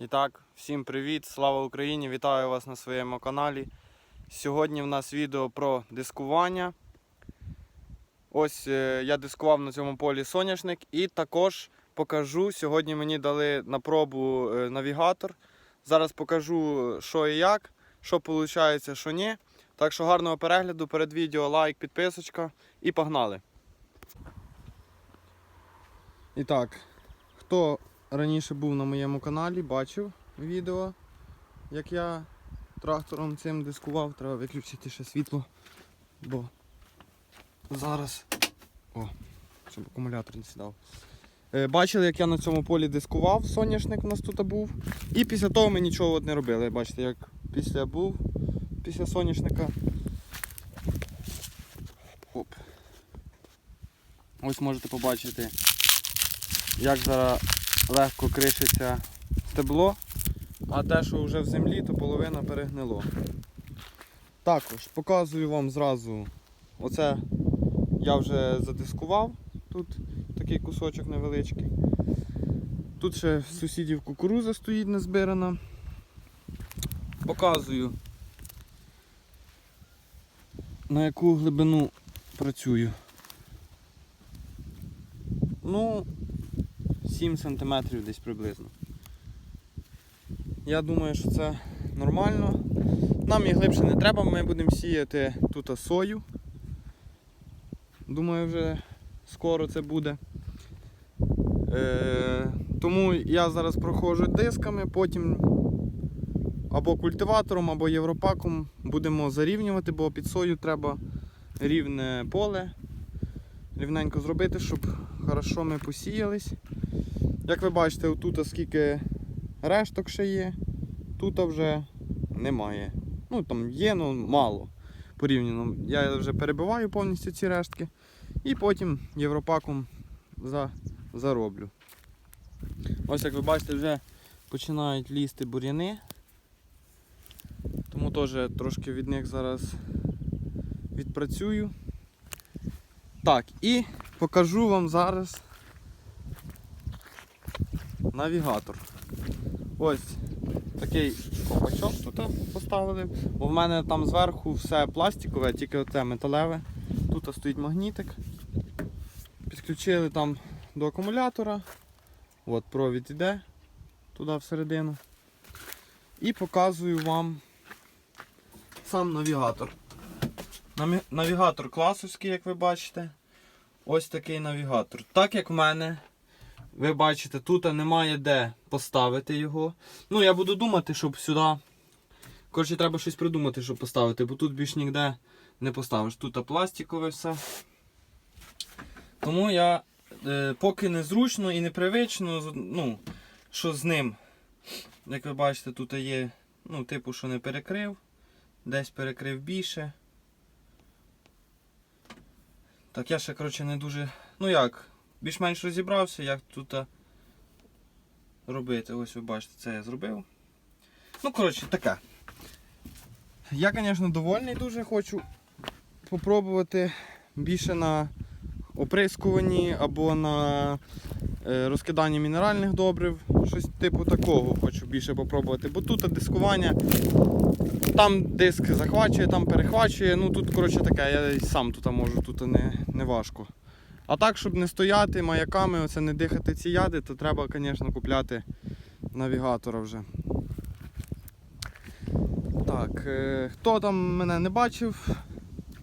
І так, всім привіт, слава Україні! Вітаю вас на своєму каналі. Сьогодні в нас відео про дискування. Ось е, я дискував на цьому полі соняшник і також покажу. Сьогодні мені дали на пробу е, навігатор. Зараз покажу, що і як, що виходить, що ні. Так що гарного перегляду, перед відео лайк, підписочка і погнали. І так, хто раніше був на моєму каналі, бачив відео, як я трактором цим дискував. Треба виключити ще світло, бо зараз. О, щоб акумулятор не сідав. Е, Бачили, як я на цьому полі дискував, соняшник у нас тут був. І після того ми нічого не робили. Бачите, як після був, після соняшника. Оп. Ось можете побачити, як зараз легко кришиться стебло, а те, що вже в землі, то половина перегнило. Також показую вам зразу, оце я вже задискував, тут такий кусочок невеличкий. Тут ще в сусідів кукуруза стоїть не збирана. Показую, на яку глибину працюю. Ну, 7 см десь приблизно. Я думаю, що це нормально. Нам і глибше не треба, ми будемо сіяти тут сою. Думаю, вже скоро це буде. Е, тому я зараз проходжу дисками, потім або культиватором, або європаком будемо зарівнювати, бо під сою треба рівне поле. Рівненько зробити, щоб хорошо ми посіялись. Як ви бачите, отут скільки решток ще є, тут вже немає. Ну там є, але мало порівняно. Я вже перебиваю повністю ці рештки і потім європаком за, зароблю. Ось як ви бачите, вже починають лізти бур'яни. Тому теж трошки від них зараз відпрацюю. Так, і покажу вам зараз навігатор. Ось такий копачок тут поставили. Бо в мене там зверху все пластикове, тільки оце металеве. Тут стоїть магнітик. Підключили там до акумулятора. От провід іде туди всередину. І показую вам сам навігатор. Навігатор класовський, як ви бачите. Ось такий навігатор. Так як в мене, ви бачите, тут немає де поставити його. Ну, я буду думати, щоб сюди. Коротше, треба щось придумати, щоб поставити, бо тут більш ніде не поставиш. Тут пластикове все. Тому я е, поки незручно і непривично, ну, що з ним. Як ви бачите, тут є, ну, типу, що не перекрив, десь перекрив більше. Так, я ще, коротше, не дуже. Ну як, більш-менш розібрався, як тут робити. Ось ви бачите, це я зробив. Ну, коротше, таке. Я, звісно, довольний дуже хочу попробувати більше на оприскуванні або на е, розкиданні мінеральних добрив. Щось типу такого хочу більше попробувати. Бо тут дискування, там диск захвачує, там перехвачує. Ну тут коротше таке, я сам тут можу, тут не, не важко. А так, щоб не стояти маяками, оце не дихати ці яди, то треба, звісно, купляти навігатора вже. Так, е, хто там мене не бачив,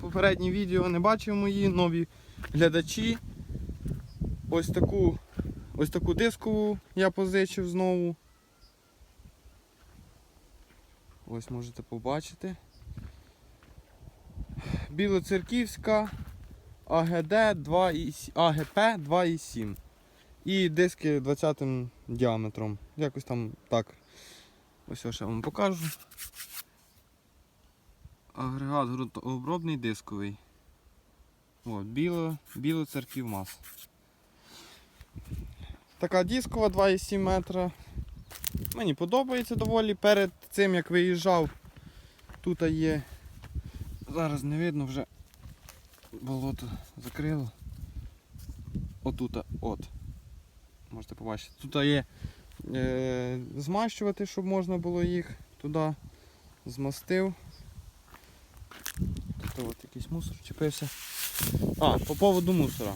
попередні відео не бачив мої нові глядачі. Ось таку, ось таку дискову я позичив знову. Ось можете побачити. Білоцерківська АГД 2 АГП 2,7. І диски 20 діаметром. Якось там так. Ось я ще вам покажу. Агрегат ґрунтообробний дисковий. От, біло, біло церків мас. Така дискова 2,7 метра. Мені подобається доволі. Перед цим як виїжджав, тут є. Зараз не видно вже болото закрило. Отут, от. Можете побачити. Тут є е, змащувати, щоб можна було їх туди. Змастив. Тут от якийсь мусор чіпився. А, по поводу мусора.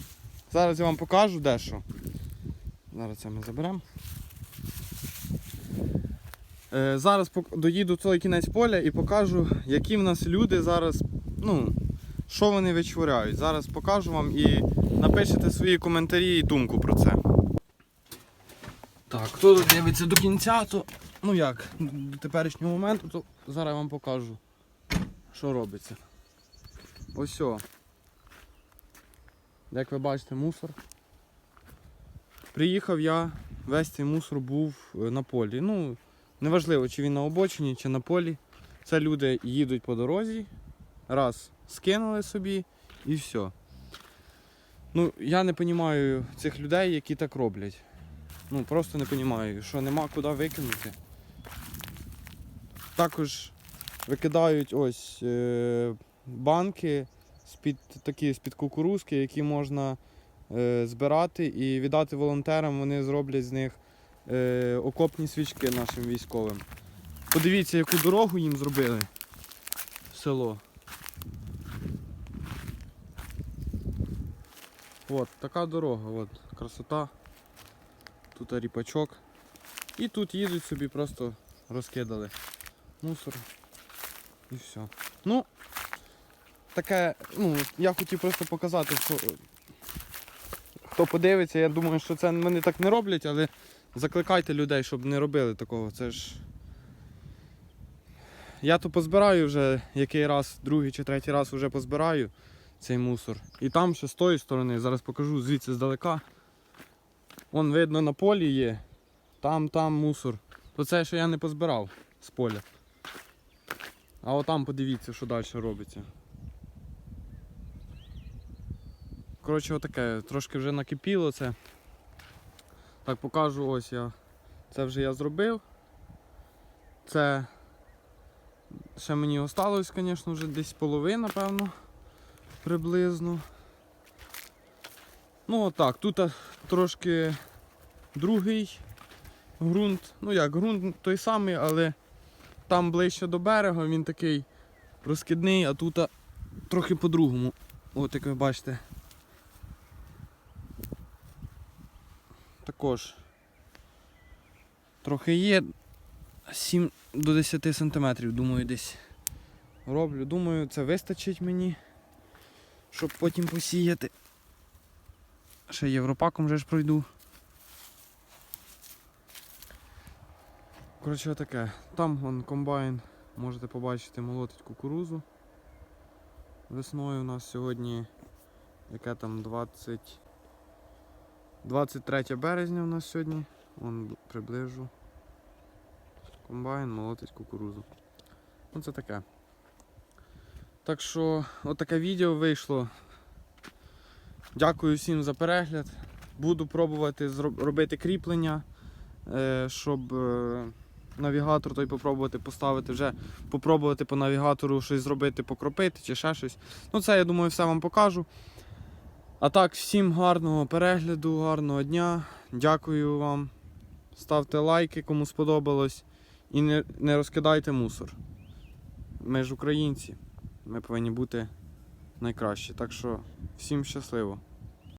Зараз я вам покажу дещо. Зараз це ми заберемо. Е, зараз доїду цілий кінець поля і покажу, які в нас люди зараз, ну, що вони вичворяють. Зараз покажу вам і напишете свої коментарі і думку про це. Так, хто дивиться до кінця, то ну як, до теперішнього моменту, то зараз я вам покажу, що робиться. Ось о. Як ви бачите, мусор. Приїхав я, весь цей мусор був е, на полі. Ну, неважливо, чи він на обочині, чи на полі. Це люди їдуть по дорозі, раз скинули собі і все. Ну, я не розумію цих людей, які так роблять. Ну, просто не розумію, що нема куди викинути. Також викидають ось е, банки з-під такі з-під кукурузки, які можна е, збирати і віддати волонтерам. Вони зроблять з них е, окопні свічки нашим військовим. Подивіться, яку дорогу їм зробили в село. От, така дорога, от, красота. Тут ріпачок. І тут їдуть собі, просто розкидали мусор. І все. Ну, таке, ну, я хотів просто показати, що хто подивиться, я думаю, що це вони так не роблять, але закликайте людей, щоб не робили такого. Це ж. Я то позбираю вже який раз, другий чи третій раз вже позбираю цей мусор. І там ще з тої сторони, зараз покажу звідси здалека. Вон видно на полі є. Там, там мусор. То це що я не позбирав з поля. А отам подивіться, що далі робиться. Коротше, отаке, трошки вже накипіло це. Так, покажу ось я. Це вже я зробив. Це ще мені осталось, звісно, вже десь половина, певно, приблизно. Ну отак, тут трошки другий ґрунт. Ну як, ґрунт той самий, але там ближче до берега він такий розкидний, а тут трохи по-другому. От як ви бачите. Також трохи є 7 до 10 сантиметрів, думаю, десь роблю. Думаю, це вистачить мені, щоб потім посіяти. Ще європаком вже ж пройду. Коротше, таке. Там вон комбайн, можете побачити, молотить кукурузу. Весною у нас сьогодні яке там 20... 23 березня у нас сьогодні. Вон приближу. Комбайн молотить кукурузу. Ну це таке. Так що, отаке відео вийшло. Дякую всім за перегляд. Буду пробувати робити кріплення, е, щоб е, навігатор той попробувати поставити вже, попробувати по навігатору щось зробити, покропити чи ще щось. Ну це я думаю все вам покажу. А так, всім гарного перегляду, гарного дня. Дякую вам. Ставте лайки, кому сподобалось. І не, не розкидайте мусор. Ми ж українці. Ми повинні бути найкращі. Так що всім щасливо.